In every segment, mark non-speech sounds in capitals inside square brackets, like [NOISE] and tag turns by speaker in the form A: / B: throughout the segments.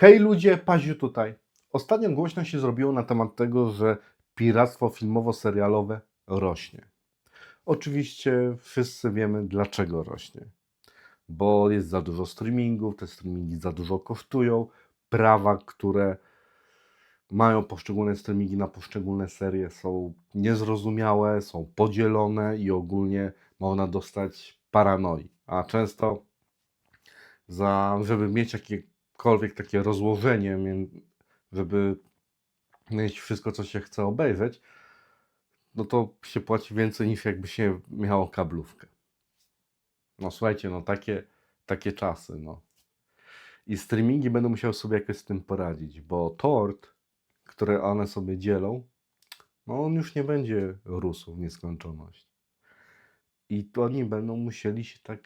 A: Hej ludzie, Paziu tutaj. Ostatnio głośno się zrobiło na temat tego, że piractwo filmowo-serialowe rośnie. Oczywiście wszyscy wiemy, dlaczego rośnie. Bo jest za dużo streamingów, te streamingi za dużo kosztują, prawa, które mają poszczególne streamingi na poszczególne serie są niezrozumiałe, są podzielone i ogólnie można dostać paranoi. A często za, żeby mieć jakiekolwiek takie rozłożenie, żeby mieć wszystko, co się chce obejrzeć, no to się płaci więcej niż jakby się miało kablówkę. No słuchajcie, no takie, takie czasy, no. I streamingi będą musiały sobie jakoś z tym poradzić, bo tort, który one sobie dzielą, no on już nie będzie rósł w nieskończoność. I oni będą musieli się tak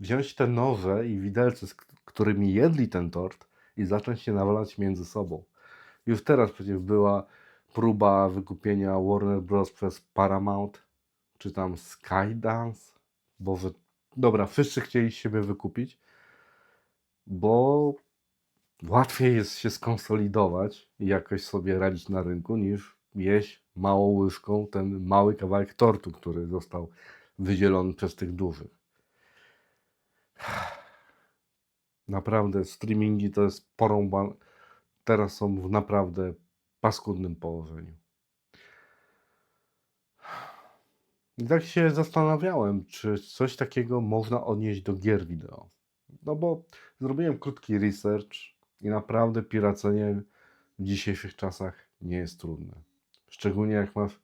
A: wziąć te noże i widelce, którymi jedli ten tort i zacząć się nawalać między sobą. Już teraz przecież była próba wykupienia Warner Bros. przez Paramount, czy tam Skydance, bo dobra, wszyscy chcieli siebie wykupić, bo łatwiej jest się skonsolidować i jakoś sobie radzić na rynku, niż jeść małą łyżką ten mały kawałek tortu, który został wydzielony przez tych dużych. Naprawdę, streamingi to jest porąban. Teraz są w naprawdę paskudnym położeniu. I tak się zastanawiałem, czy coś takiego można odnieść do gier wideo. No bo zrobiłem krótki research i naprawdę piracenie w dzisiejszych czasach nie jest trudne. Szczególnie jak masz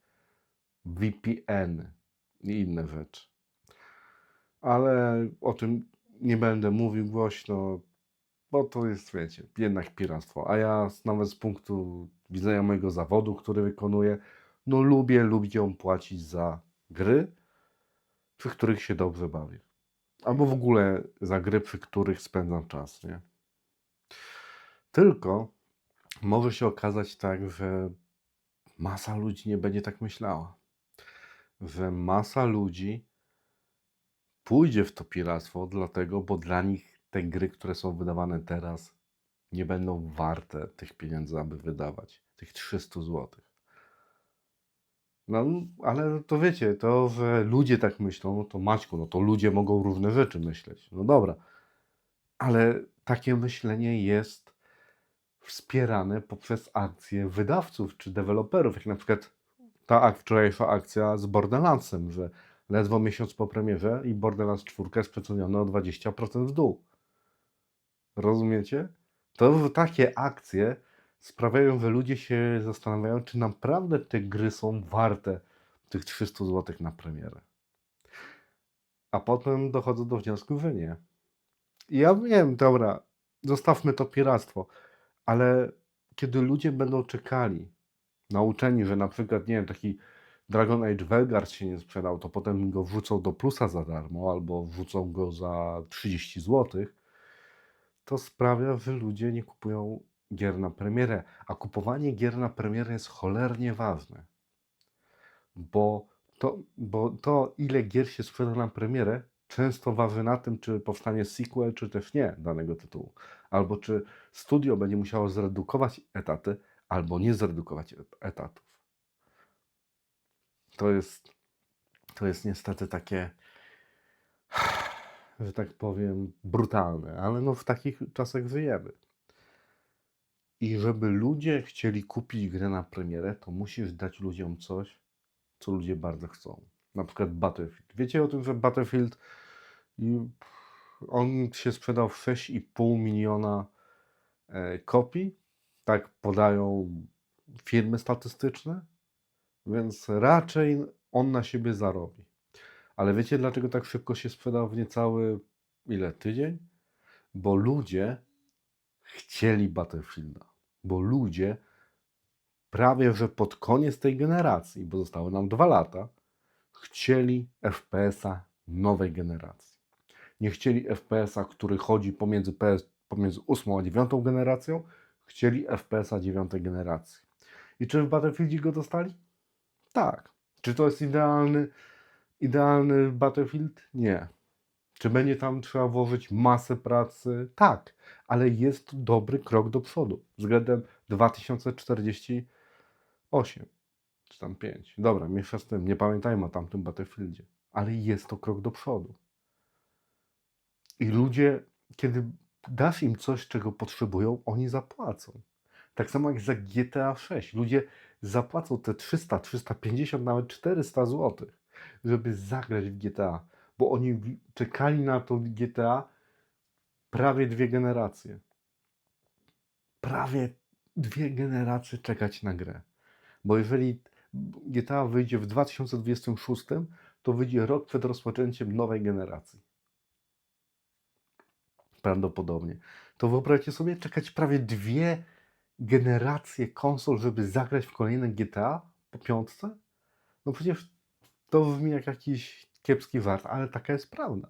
A: VPN i inne rzeczy. Ale o tym nie będę mówił głośno, bo to jest, wiecie, jednak piractwo. A ja nawet z punktu widzenia mojego zawodu, który wykonuję, no lubię ludziom płacić za gry, przy których się dobrze bawię. Albo w ogóle za gry, przy których spędzam czas, nie? Tylko może się okazać tak, że masa ludzi nie będzie tak myślała. Że masa ludzi pójdzie w to piractwo, dlatego, bo dla nich te gry, które są wydawane teraz, nie będą warte tych pieniędzy, aby wydawać. Tych 300 zł. No, ale to wiecie, to, że ludzie tak myślą, no to Maćku, no to ludzie mogą różne rzeczy myśleć. No dobra. Ale takie myślenie jest wspierane poprzez akcje wydawców czy deweloperów, jak na przykład ta wczorajsza akcja z Borderlandsem, że ledwo miesiąc po premierze i Borderlands 4 jest przeceniony o 20% w dół. Rozumiecie? To takie akcje sprawiają, że ludzie się zastanawiają, czy naprawdę te gry są warte tych 300 zł na premierę. A potem dochodzą do wniosku, że nie. Ja wiem, dobra, zostawmy to piractwo, ale kiedy ludzie będą czekali, nauczeni, że na przykład, nie wiem, taki Dragon Age Velgard się nie sprzedał, to potem go wrzucą do plusa za darmo albo wrzucą go za 30 zł, to sprawia, że ludzie nie kupują gier na premierę. A kupowanie gier na premierę jest cholernie ważne. Bo to, bo to ile gier się sprzeda na premierę, często waży na tym, czy powstanie sequel, czy też nie danego tytułu. Albo czy studio będzie musiało zredukować etaty, albo nie zredukować et- etatów. To jest, to jest niestety takie, że tak powiem, brutalne, ale no w takich czasach żyjemy. I żeby ludzie chcieli kupić grę na premierę, to musisz dać ludziom coś, co ludzie bardzo chcą. Na przykład Battlefield. Wiecie o tym, że Battlefield on się sprzedał w 6,5 miliona e, kopii? Tak podają firmy statystyczne. Więc raczej on na siebie zarobi. Ale wiecie, dlaczego tak szybko się sprzedał w niecały ile tydzień? Bo ludzie chcieli Battlefielda. Bo ludzie prawie że pod koniec tej generacji, bo zostały nam dwa lata, chcieli FPS-a nowej generacji. Nie chcieli FPS-a, który chodzi pomiędzy, PS, pomiędzy 8 a 9 generacją, chcieli FPS-a 9 generacji. I czy w Battlefieldzie go dostali? Tak. Czy to jest idealny, idealny Battlefield? Nie. Czy będzie tam trzeba włożyć masę pracy? Tak, ale jest to dobry krok do przodu względem 2048 czy tam 5. Dobra, miesza z tym, nie pamiętajmy o tamtym Battlefieldzie, ale jest to krok do przodu. I ludzie, kiedy dasz im coś, czego potrzebują, oni zapłacą. Tak samo jak za GTA 6. Ludzie zapłacą te 300, 350, nawet 400 zł, żeby zagrać w GTA, bo oni czekali na to GTA prawie dwie generacje. Prawie dwie generacje czekać na grę. Bo jeżeli GTA wyjdzie w 2026, to wyjdzie rok przed rozpoczęciem nowej generacji. Prawdopodobnie. To wyobraźcie sobie czekać prawie dwie generacje konsol, żeby zagrać w kolejne GTA po piątce? No przecież to brzmi jak jakiś kiepski żart, ale taka jest prawda.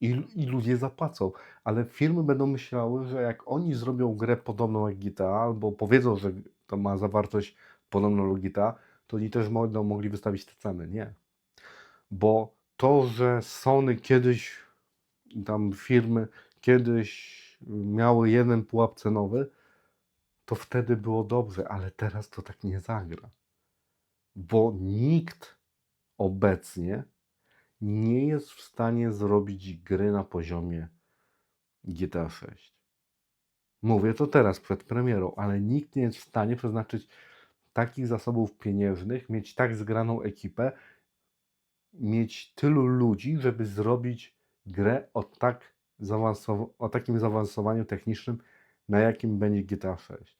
A: I, I ludzie zapłacą, ale firmy będą myślały, że jak oni zrobią grę podobną jak GTA, albo powiedzą, że to ma zawartość podobną do GTA, to oni też będą mogli wystawić te ceny. Nie. Bo to, że Sony kiedyś, tam firmy kiedyś miały jeden pułap cenowy, to wtedy było dobrze, ale teraz to tak nie zagra. Bo nikt obecnie nie jest w stanie zrobić gry na poziomie GTA 6. Mówię to teraz przed premierą, ale nikt nie jest w stanie przeznaczyć takich zasobów pieniężnych, mieć tak zgraną ekipę, mieć tylu ludzi, żeby zrobić grę o, tak o takim zaawansowaniu technicznym, na jakim będzie GTA 6.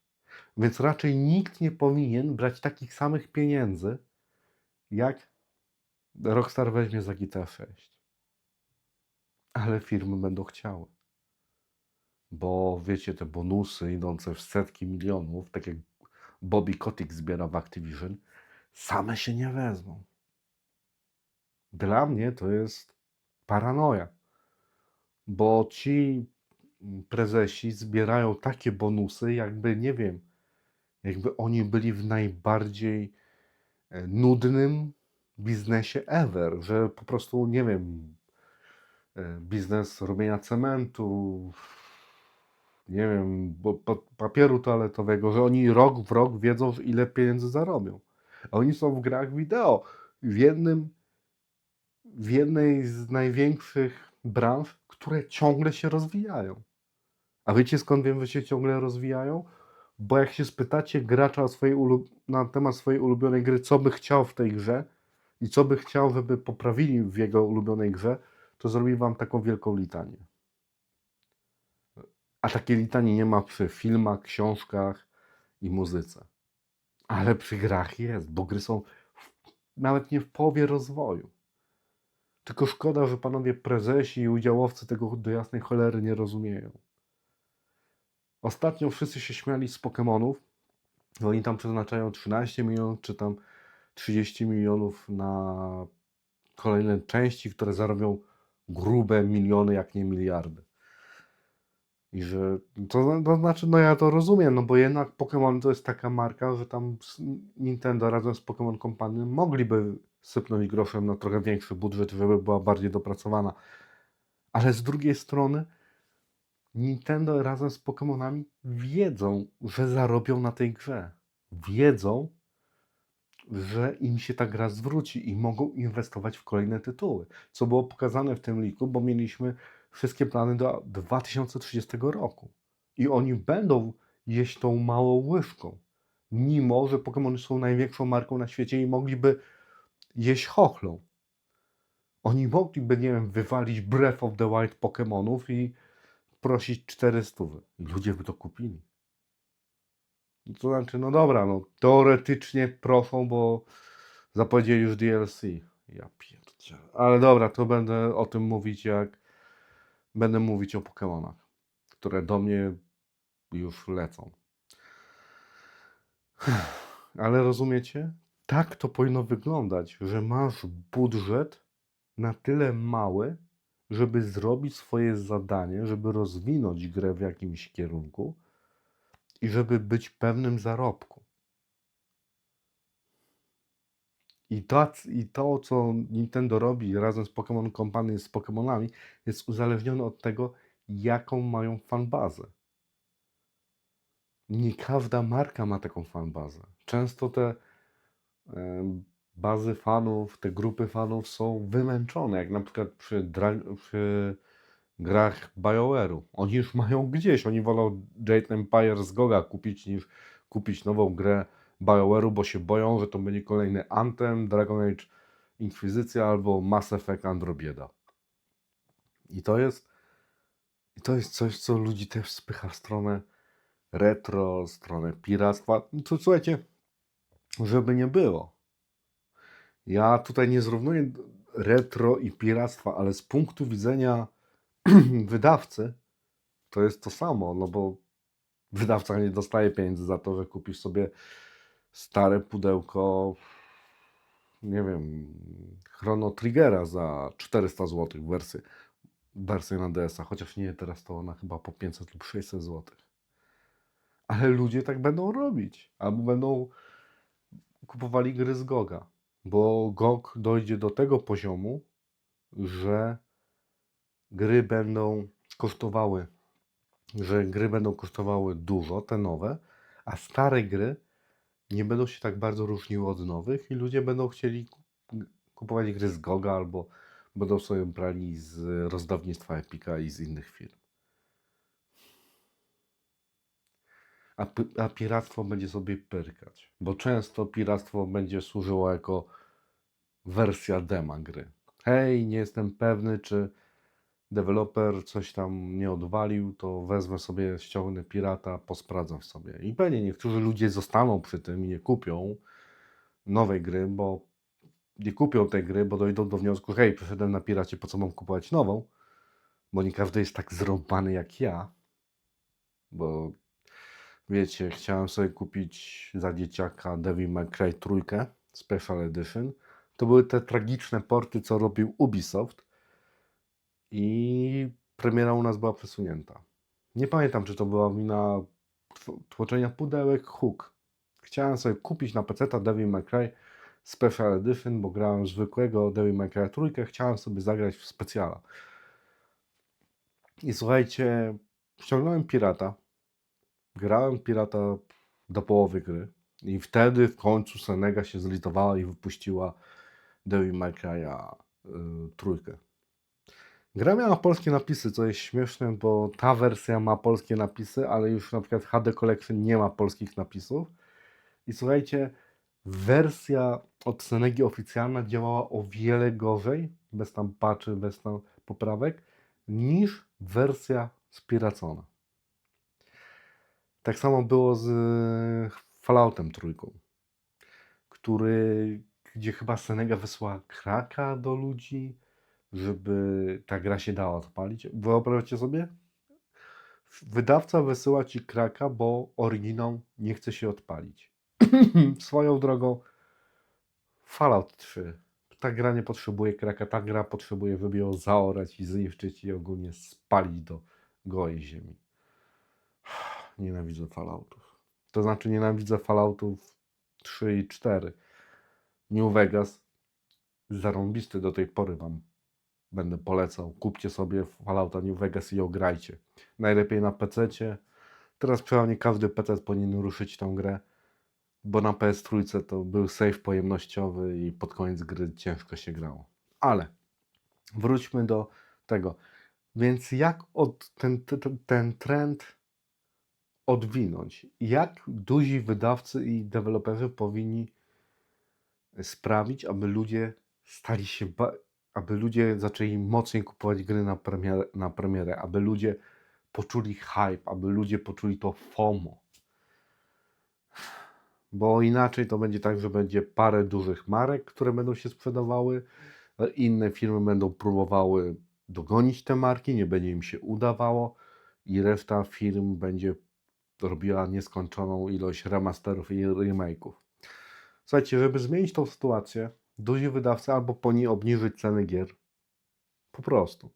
A: Więc raczej nikt nie powinien brać takich samych pieniędzy, jak Rockstar weźmie za GTA 6. Ale firmy będą chciały. Bo wiecie, te bonusy idące w setki milionów, tak jak Bobby Kotick zbiera w Activision, same się nie wezmą. Dla mnie to jest paranoja. Bo ci prezesi zbierają takie bonusy, jakby, nie wiem, jakby oni byli w najbardziej e, nudnym biznesie ever, że po prostu, nie wiem, e, biznes robienia cementu, nie wiem, papieru toaletowego, że oni rok w rok wiedzą, ile pieniędzy zarobią. Oni są w grach wideo. W jednym, w jednej z największych branż, które ciągle się rozwijają. A wiecie skąd wiem, że się ciągle rozwijają? Bo jak się spytacie gracza o swojej na temat swojej ulubionej gry, co by chciał w tej grze i co by chciał, żeby poprawili w jego ulubionej grze, to zrobi wam taką wielką litanię. A takiej litanii nie ma przy filmach, książkach i muzyce. Ale przy grach jest, bo gry są w, nawet nie w połowie rozwoju. Tylko szkoda, że panowie prezesi i udziałowcy tego do jasnej cholery nie rozumieją. Ostatnio wszyscy się śmiali z Pokémonów, oni tam przeznaczają 13 milionów, czy tam 30 milionów na kolejne części, które zarobią grube miliony, jak nie miliardy. I że to, to znaczy, no ja to rozumiem, no bo jednak Pokémon to jest taka marka, że tam Nintendo razem z Pokémon Company mogliby sypnąć groszem na trochę większy budżet, żeby była bardziej dopracowana. Ale z drugiej strony Nintendo razem z Pokémonami wiedzą, że zarobią na tej grze. Wiedzą, że im się ta gra zwróci i mogą inwestować w kolejne tytuły. Co było pokazane w tym liku, bo mieliśmy wszystkie plany do 2030 roku. I oni będą jeść tą małą łyżką. Mimo, że Pokémony są największą marką na świecie i mogliby jeść chochlą. Oni mogliby, nie wiem, wywalić Breath of the Wild Pokémonów i prosić 400. I ludzie by to kupili. To znaczy, no dobra, no teoretycznie proszą, bo zapowiedzieli już DLC. Ja pierdzielę. Ale dobra, to będę o tym mówić, jak będę mówić o Pokémonach, które do mnie już lecą. [SIGHS] Ale rozumiecie? Tak to powinno wyglądać, że masz budżet na tyle mały, żeby zrobić swoje zadanie, żeby rozwinąć grę w jakimś kierunku i żeby być pewnym zarobku. I to, I to, co Nintendo robi razem z Pokémon Company, z Pokémonami, jest uzależnione od tego, jaką mają fanbazę. Nie każda marka ma taką fanbazę. Często te bazy fanów, te grupy fanów są wymęczone, jak na przykład przy, przy grach BioWare'u. Oni już [LAUGHS] mają gdzieś, oni wolą Jade Empire z Goga kupić niż kupić nową grę BioWare'u, bo się boją, że to będzie kolejny Anthem, Dragon Age Inkwizycja albo Mass Effect Androbieda. I to jest i to jest coś, co ludzi też spycha w stronę retro, stronę piractwa. Słuchajcie, żeby nie było. Ja tutaj nie zrównuję retro i piractwa, ale z punktu widzenia [CLEARS THROAT] wydawcy to jest to samo, no bo wydawca nie dostaje pieniędzy za to, że kupisz sobie stare pudełko, nie wiem, Chrono Triggera za 400 zł wersję, wersję na DS-a, chociaż nie, teraz to ona chyba po 500 lub 600 zł. Ale ludzie tak będą robić, albo będą kupowali gry z Goga, bo GOG dojdzie do tego poziomu, że gry będą kosztowały, że gry będą kosztowały dużo, te nowe, a stare gry nie będą się tak bardzo różniły od nowych i ludzie będą chcieli ku- kupować gry z Goga albo będą sobie brali z rozdawnictwa Epika i z innych firm. A, a piractwo będzie sobie pyrkać, bo często piractwo będzie służyło jako wersja dema gry. Hej, nie jestem pewny, czy deweloper coś tam nie odwalił, to wezmę sobie, ściągnę pirata, posprawdzam sobie. I pewnie niektórzy ludzie zostaną przy tym i nie kupią nowej gry, bo nie kupią tej gry, bo dojdą do wniosku, hej, przeszedłem na piracie, po co mam kupować nową? Bo nie każdy jest tak zrąbany jak ja. Bo wiecie, chciałem sobie kupić za dzieciaka Devil May Cry trójkę, Special Edition. To były te tragiczne porty, co robił Ubisoft i premiera u nas była przesunięta. Nie pamiętam, czy to była wina tłoczenia pudełek, hook. Chciałem sobie kupić na PC Devil May Cry Special Edition, bo grałem zwykłego Devil May Cry trójkę, chciałem sobie zagrać w specjala. I słuchajcie, ściągnąłem pirata, grałem pirata do połowy gry i wtedy w końcu Senega się zlitowała i wypuściła Devil May Cry'a y, trójkę. Gra miała polskie napisy, co jest śmieszne, bo ta wersja ma polskie napisy, ale już na przykład HD Collection nie ma polskich napisów. I słuchajcie, wersja od Senegi oficjalna działała o wiele gorzej, bez tam patchy, bez tam poprawek, niż wersja spiracona. Tak samo było z e, Falloutem trójką, który, gdzie chyba Senega wysłała kraka do ludzi, żeby ta gra się dała odpalić. Wyobraźcie sobie? Wydawca wysyła ci kraka, bo oryginał nie chce się odpalić. [LAUGHS] Swoją drogą Fallout 3. Ta gra nie potrzebuje kraka, ta gra potrzebuje, żeby ją zaorać i zniszczyć i ogólnie spalić do gołej ziemi. Nienawidzę Falloutów. To znaczy nienawidzę Falloutów 3 i 4. New Vegas zarąbisty do tej pory wam będę polecał. Kupcie sobie Fallouta New Vegas i ograjcie. Najlepiej na PC. Teraz przynajmniej każdy PC powinien ruszyć tą grę, bo na PS3 to był save pojemnościowy i pod koniec gry ciężko się grało. Ale wróćmy do tego. Więc jak od ten, ten, ten trend odwinąć? Jak duzi wydawcy i deweloperzy powinni sprawić, aby ludzie stali się, aby ludzie zaczęli mocniej kupować gry na premierę, na premierę, aby ludzie poczuli hype, aby ludzie poczuli to FOMO. Bo inaczej to będzie tak, że będzie parę dużych marek, które będą się sprzedawały, inne firmy będą próbowały dogonić te marki, nie będzie im się udawało i reszta firm będzie robiła nieskończoną ilość remasterów i remake'ów. Słuchajcie, żeby zmienić tą sytuację, duzi wydawcy albo powinni obniżyć ceny gier. Po prostu.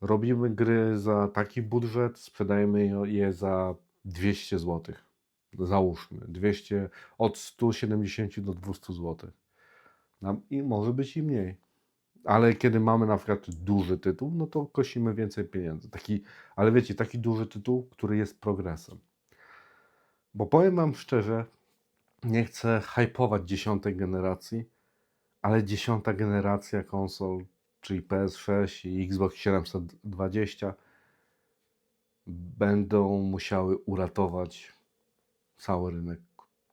A: Robimy gry za taki budżet, sprzedajemy je za 200 zł. Załóżmy, 200, od 170 do 200 zł. Nam- I może być i mniej. Ale kiedy mamy na przykład duży tytuł, no to kosimy więcej pieniędzy. Taki, ale wiecie, taki duży tytuł, który jest progresem. Bo powiem Wam szczerze, nie chcę hypować dziesiątej generacji, ale dziesiąta generacja konsol, czyli PS6 i Xbox 720 będą musiały uratować cały rynek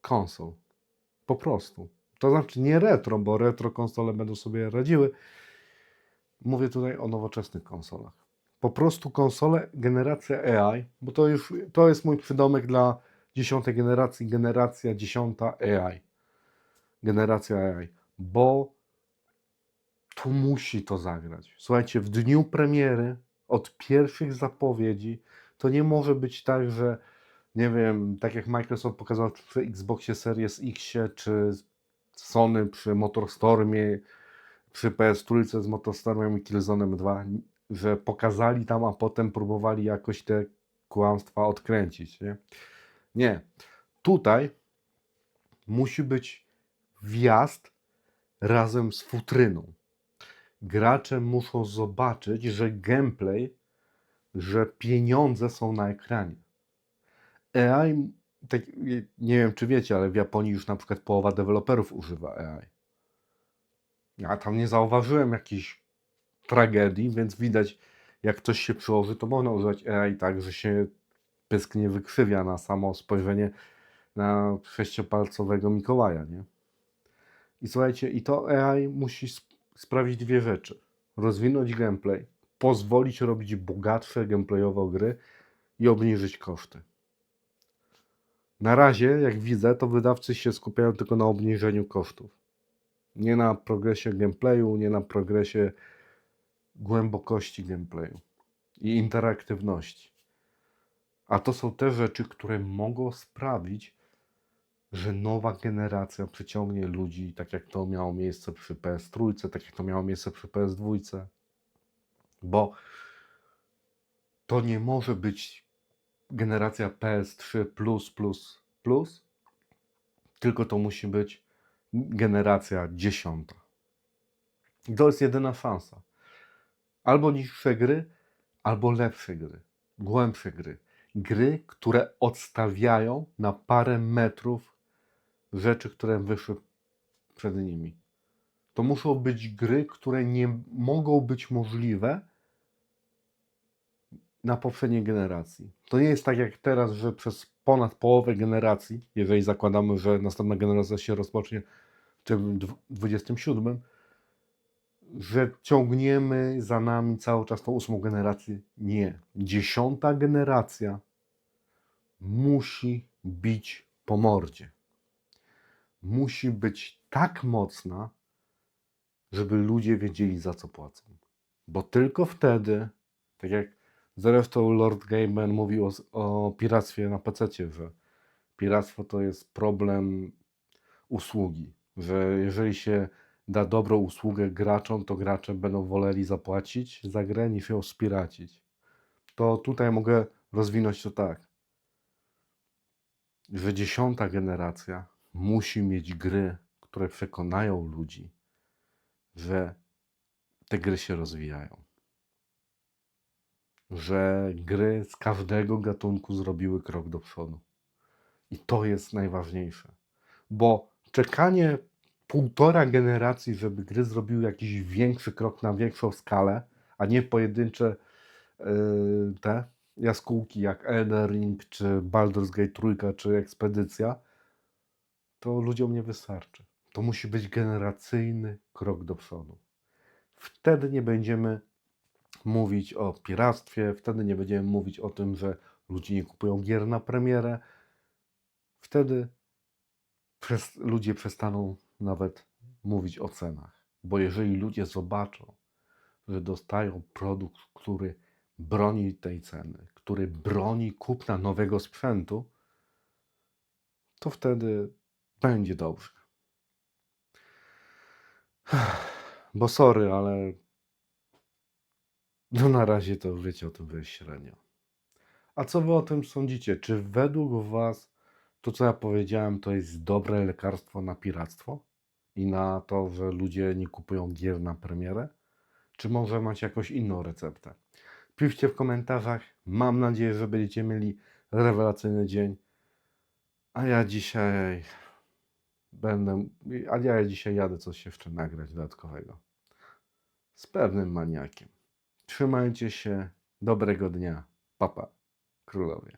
A: konsol. Po prostu. To znaczy nie retro, bo retro konsole będą sobie radziły. Mówię tutaj o nowoczesnych konsolach. Po prostu konsole generacja AI, bo to już to jest mój przydomek dla dziesiątej generacji, generacja dziesiąta AI. Generacja AI, bo tu musi to zagrać. Słuchajcie, w dniu premiery, od pierwszych zapowiedzi, to nie może być tak, że nie wiem, tak jak Microsoft pokazał przy Xboxie Series X, czy Sony przy Motorstormie, przy PS3 z Motorstormem i Killzone'em 2, że pokazali tam, a potem próbowali jakoś te kłamstwa odkręcić. Nie? nie. Tutaj musi być wjazd razem z futryną. Gracze muszą zobaczyć, że gameplay, że pieniądze są na ekranie. AI, tak, nie wiem czy wiecie, ale w Japonii już na przykład połowa deweloperów używa AI. Ja tam nie zauważyłem jakiejś tragedii, więc widać, jak ktoś się przyłoży, to można używać AI tak, że się pysk nie wykrzywia na samo spojrzenie na sześciopalcowego Mikołaja, nie? I słuchajcie, i to AI musi sp- sprawić dwie rzeczy. Rozwinąć gameplay, pozwolić robić bogatsze gameplayowo gry i obniżyć koszty. Na razie, jak widzę, to wydawcy się skupiają tylko na obniżeniu kosztów. Nie na progresie gameplayu, nie na progresie głębokości gameplayu i interaktywności. A to są te rzeczy, które mogą sprawić, że nowa generacja przyciągnie ludzi, tak jak to miało miejsce przy PS3, tak jak to miało miejsce przy PS2. Bo to nie może być generacja PS3 plus, plus, plus, tylko to musi być generacja dziesiąta. I to jest jedyna szansa. Albo niższe gry, albo lepsze gry, głębsze gry. Gry, które odstawiają na parę metrów rzeczy, które wyszły przed nimi. To muszą być gry, które nie mogą być możliwe na poprzedniej generacji. To nie jest tak jak teraz, że przez ponad połowę generacji, jeżeli zakładamy, że następna generacja się rozpocznie w tym dw- 27, że ciągniemy za nami cały czas tą ósmą generację. Nie. Dziesiąta generacja musi bić po mordzie. Musi być tak mocna, żeby ludzie wiedzieli za co płacą. Bo tylko wtedy, tak jak zresztą Lord Gaiman mówił o, o piractwie na PC, że piractwo to jest problem usługi, że jeżeli się da dobrą usługę graczom, to gracze będą woleli zapłacić za grę niż ją spiracić. To tutaj mogę rozwinąć to tak, że dziesiąta generacja musi mieć gry, które przekonają ludzi, że te gry się rozwijają. Że gry z każdego gatunku zrobiły krok do przodu. I to jest najważniejsze. Bo czekanie półtora generacji, żeby gry zrobiły jakiś większy krok na większą skalę, a nie pojedyncze yy, te jaskółki jak Elden Ring, czy Baldur's Gate trójka, czy Ekspedycja, to ludziom nie wystarczy. To musi być generacyjny krok do przodu. Wtedy nie będziemy mówić o piractwie, wtedy nie będziemy mówić o tym, że ludzie nie kupują gier na premierę. Wtedy przez, ludzie przestaną nawet mówić o cenach. Bo jeżeli ludzie zobaczą, że dostają produkt, który broni tej ceny, który broni kupna nowego sprzętu, to wtedy będzie dobrze. [SIGHS] Bo sorry, ale no na razie to wiecie o tym wy średnio. A co wy o tym sądzicie? Czy według was to, co ja powiedziałem, to jest dobre lekarstwo na piractwo? i na to, że ludzie nie kupują gier na premierę? Czy może macie jakąś inną receptę? Piszcie w komentarzach. Mam nadzieję, że będziecie mieli rewelacyjny dzień. A ja dzisiaj będę. A ja dzisiaj jadę coś jeszcze nagrać dodatkowego. Z pewnym maniakiem. Trzymajcie się. Dobrego dnia. Papa. Królowie.